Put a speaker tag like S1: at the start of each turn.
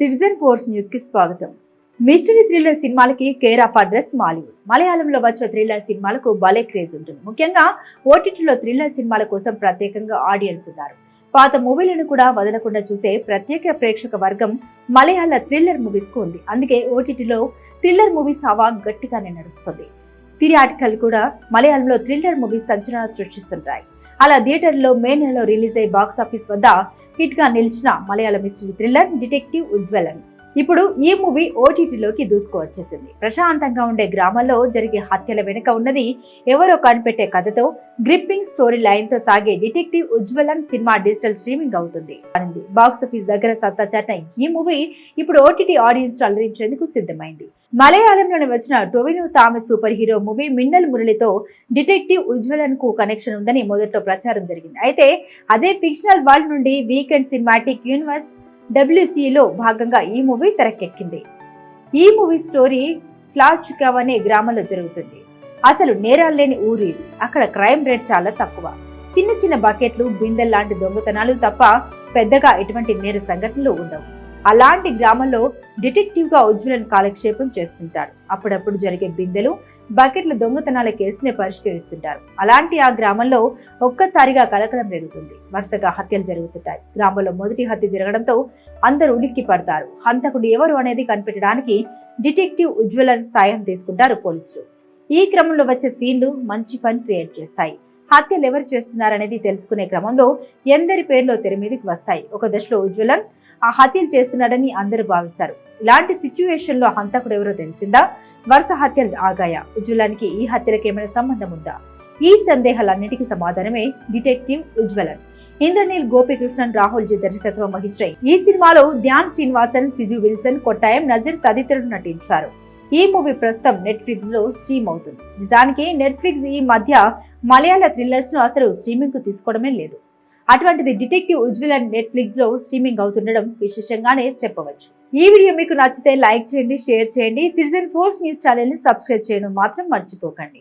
S1: Citizen force న్యూస్కి స్వాగతం. Mystery thriller సినిమాలకి కేర్ ఆఫ్ అడ్రస్ మాలీవుడ్. మలయాళంలో వచ్చే థ్రిల్లర్ సినిమాలకు భలే క్రేజ్ ఉంటుంది. ముఖ్యంగా ఓటీటీలో థ్రిల్లర్ సినిమాల కోసం ప్రత్యేకంగా ఆడియన్స్ ఉన్నారు. పాత మూవీలను కూడా వదలకుండా చూసే ప్రత్యేక ప్రేక్షక వర్గం మలయాళ థ్రిల్లర్ మూవీస్కు ఉంది. అందుకే ఓటీటీలో థ్రిల్లర్ మూవీస్ హవా గట్టిగానే నడుస్తుంది. థిరియాటికల్ కూడా మలయాళంలో థ్రిల్లర్ మూవీస్ సంచలనాలు సృష్టిస్తుంటాయి. అలా థియేటర్లో మే నెలలో రిలీజ్ అయ్యి బాక్స్ ఆఫీస్ వద్ద హిట్గా నిలిచిన మలయాళ మిస్టరీ థ్రిల్లర్ డిటెక్టివ్ ఉజ్వెలన్. ఇప్పుడు ఈ మూవీ ఓటీటీలోకి దూసుకువచ్చేసింది. ప్రశాంతంగా ఉండే గ్రామాల్లో జరిగే హత్యల వెనుక ఉన్నది ఎవరో కనిపెట్టే కథతో గ్రిప్పింగ్ స్టోరీ లైన్తో సాగే డిటెక్టివ్ ఉజ్వలన్ సినిమా డిజిటల్ స్ట్రీమింగ్ అవుతుంది. అనింది బాక్స్ ఆఫీస్ దగ్గర సత్తా చాటిన ఈ మూవీ ఇప్పుడు ఓటీటీ ఆడియన్స్ అలరించేందుకు సిద్ధమైంది. మలయాళంలోని వచ్చిన Tovino Thomas super hero movie Minnal మురళితో detective ఉజ్వలన్కు కనెక్షన్ ఉందని మొదట్లో ప్రచారం జరిగింది. అయితే అదే ఫిక్షనల్ వరల్డ్ నుండి వీకెండ్ సినిమాటిక్ యూనివర్స్ డబ్ల్యూసీలో భాగంగా ఈ మూవీ తెరకెక్కింది. ఈ మూవీ స్టోరీ ఫ్లాచుకావ్ అనే గ్రామంలో జరుగుతుంది. అసలు నేరాలు లేని ఊరు ఇది. అక్కడ క్రైమ్ రేట్ చాలా తక్కువ. చిన్న చిన్న బకెట్లు బిందెల్ లాంటి దొంగతనాలు తప్ప పెద్దగా ఎటువంటి నేర సంఘటనలు ఉండవు. అలాంటి గ్రామంలో డిటెక్టివ్గా ఉజ్వలన్ కాలక్షేపం చేస్తుంటాడు. అప్పుడప్పుడు జరిగే బిందెలు బకెట్ల దొంగతనాల కేసుని పరిష్కరిస్తుంటారు. అలాంటి ఆ గ్రామంలో ఒక్కసారిగా కలకలం రేగుతుంది. వరుసగా హత్యలు జరుగుతుంటాయి. గ్రామంలో మొదటి హత్య జరగడంతో అందరూ ఉలిక్కి పడతారు. హంతకుడు ఎవరు అనేది కనిపెట్టడానికి డిటెక్టివ్ ఉజ్వలన్ సాయం తీసుకుంటారు పోలీసులు. ఈ క్రమంలో వచ్చే సీన్లు మంచి ఫన్ క్రియేట్ చేస్తాయి. హత్యలు ఎవరు చేస్తున్నారనేది తెలుసుకునే క్రమంలో ఎందరి పేర్లో తెర మీదకి వస్తాయి. ఒక దశలో ఉజ్వలన్ ఆ హత్యలు చేస్తున్నాడని అందరూ భావిస్తారు. ఇలాంటి సిచ్యువేషన్లో హంతకుడు ఎవరో తెలిసిందా? వరుస హత్యలు ఆగాయా? ఉజ్వలానికి ఈ హత్యలకు ఏమైనా సంబంధం ఉందా? ఈ సందేహాలన్నిటికీ సమాధానమే డిటెక్టివ్ ఉజ్వలన్. ఇంద్రనీల్ గోపికృష్ణన్ రాహుల్ జీ దర్శకత్వం వహించిన ఈ సినిమాలో ధ్యాన్ శ్రీనివాసన్ సిజు విల్సన్ కొట్టాయం నజీర్ తదితరులు నటించారు. ఈ మూవీ ప్రస్తుతం నెట్ఫ్లిక్స్లో స్ట్రీమ్ అవుతుంది. నిజానికి నెట్ఫ్లిక్స్ ఈ మధ్య మలయాళ థ్రిల్లర్స్ను అసలు స్ట్రీమింగ్కు తీసుకోవడమే లేదు. అటువంటిది డిటెక్టివ్ ఉజ్వలన్ నెట్ఫ్లిక్స్లో స్ట్రీమింగ్ అవుతుండడం విశేషంగానే చెప్పవచ్చు. ఈ వీడియో మీకు నచ్చితే లైక్ చేయండి షేర్ చేయండి. సిటిజన్ ఫోర్స్ న్యూస్ ఛానల్ని సబ్స్క్రైబ్ చేయడం మాత్రం మర్చిపోకండి.